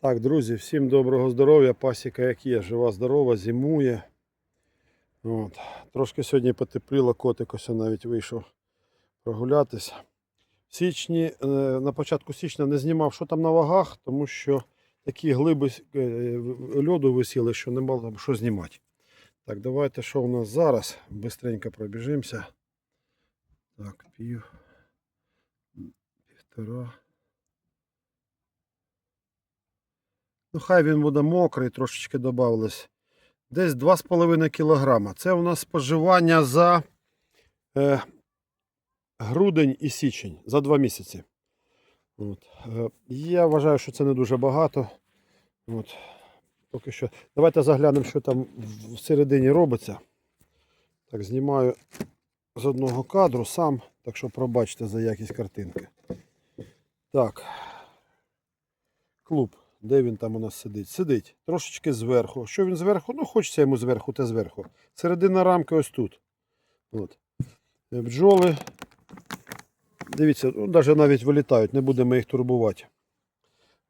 Так, друзі, всім доброго здоров'я. Пасіка як є, жива, здорова, зимує. От. Трошки сьогодні потепліло, котик ось навіть вийшов прогулятися. В січні, е, на початку січня не знімав, що там на вагах, тому що такі глиби е, льоду висіли, що не було там що знімати. Так, давайте, що у нас зараз? Бистренько пробіжимося. Так, пів, півтора. Ну, хай він буде мокрий, трошечки додавалось. Десь 2,5 кг. Це у нас споживання за е, грудень і січень, за 2 місяці. От. Е, я вважаю, що це не дуже багато. От. Поки що. Давайте заглянемо, що там всередині робиться. Так, знімаю з одного кадру сам, так що пробачте за якість картинки. Так. Клуб. Де він там у нас сидить? Сидить. Трошечки зверху. Що він зверху? Ну, хочеться йому зверху, те зверху. Середина рамки ось тут. От. Е, Бджоли. Дивіться, ну, навіть навіть вилітають, не будемо їх турбувати.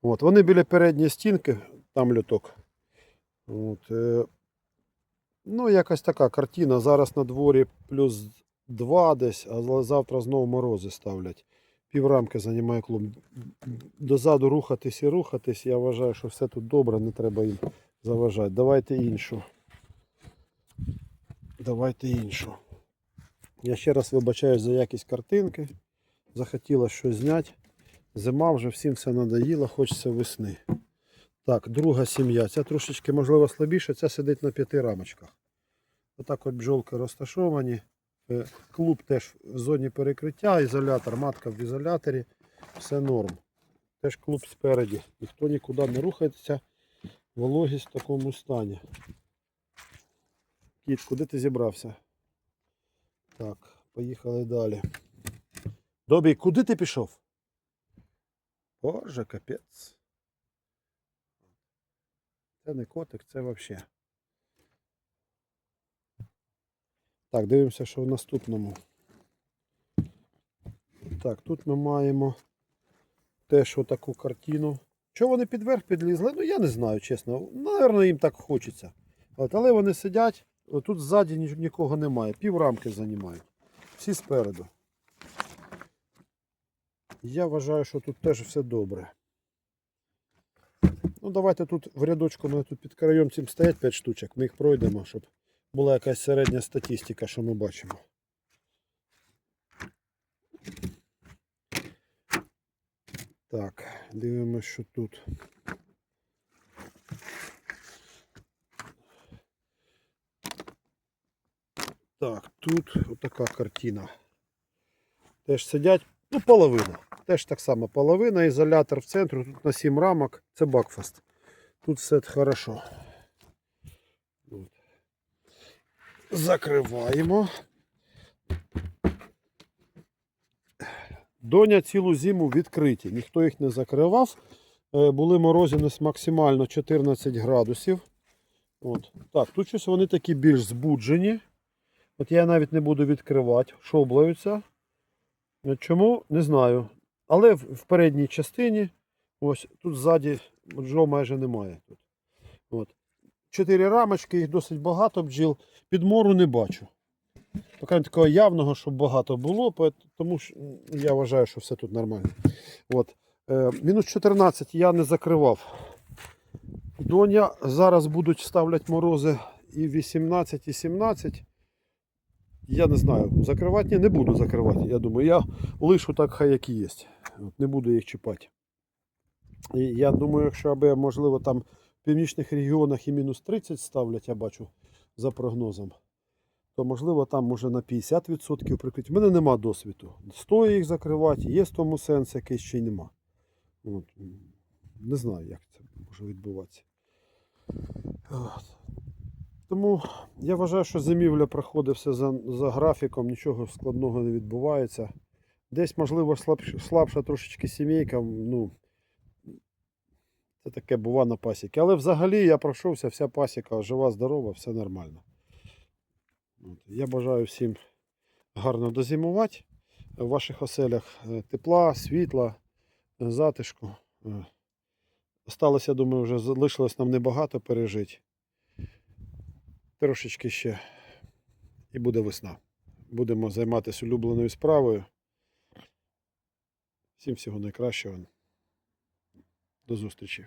От. Вони біля передньої стінки, там люток. От. е, Ну, якась така картина. Зараз на дворі плюс 2 десь, а завтра знову морози ставлять піврамки займає клуб. Дозаду рухатись і рухатись. Я вважаю, що все тут добре, не треба їм заважати. Давайте іншу. Давайте іншу. Я ще раз вибачаюсь за якість картинки. Захотілося щось зняти. Зима вже всім все надоїло, хочеться весни. Так, друга сім'я. Ця трошечки, можливо, слабіша, ця сидить на п'яти рамочках. Отак от бджолки розташовані. Е, Клуб теж в зоні перекриття, ізолятор, матка в ізоляторі, все норм. Теж клуб спереді. Ніхто нікуди не рухається. Вологість в такому стані. Кіт, куди ти зібрався? Так, поїхали далі. Добій, куди ти пішов? Боже, капець. Це не котик, це взагалі. Так, дивимося, що в наступному. Так, тут ми маємо теж отаку картину. Чого вони підверх підлізли? Ну я не знаю, чесно. Наверно, їм так хочеться. От, але вони сидять, тут ззаді нікого немає. Пів рамки займають. Всі спереду. Я вважаю, що тут теж все добре. Ну, давайте тут в рядочку ми тут під краєм цим стоять 5 штучок. Ми їх пройдемо, щоб була якась середня статистика, що ми бачимо. Так, дивимося, що тут. Так, тут отака картина. Теж сидять, ну, половина. Теж так само половина, ізолятор в центрі, тут на 7 рамок, це Бакфаст. Тут все хорошо. От. Закриваємо. Доня цілу зиму відкриті. Ніхто їх не закривав. Е, Були морози максимально 14 градусів. От. Так, тут щось вони такі більш збуджені. От я навіть не буду відкривати, шоблаються. Е, Чому? Не знаю. Але в, передній частині, ось тут ззаді бджол майже немає. Тут. От. Чотири рамочки, їх досить багато бджіл. Підмору не бачу. Поки такого явного, щоб багато було, тому що я вважаю, що все тут нормально. От. Е, мінус 14 я не закривав. Доня зараз будуть ставлять морози і 18, і 17. Я не знаю, закривати ні, не буду закривати. Я думаю, я лишу так, хай як і є. Не буду їх чіпати. І я думаю, якщо аби, можливо, там північних регіонах і мінус 30 ставлять, я бачу за прогнозом, то можливо там може на 50% прикриття. У мене нема досвіду. Стоїть їх закривати, є в тому сенс якийсь чи нема. От. Не знаю, як це може відбуватися. Тому я вважаю, що зимівля проходить все за, за графіком, нічого складного не відбувається. Десь, можливо, слабша, слабша трошечки сімейка. Ну, це таке бува на пасіки. Але взагалі я пройшовся, вся пасіка жива, здорова, все нормально. От. Я бажаю всім гарно дозимувати в ваших оселях е, тепла, світла, е, затишку. Е. Осталося, я думаю, вже залишилось нам небагато пережити. Трошечки ще і буде весна. Будемо займатися улюбленою справою. Всім всього найкращого. До зустрічі!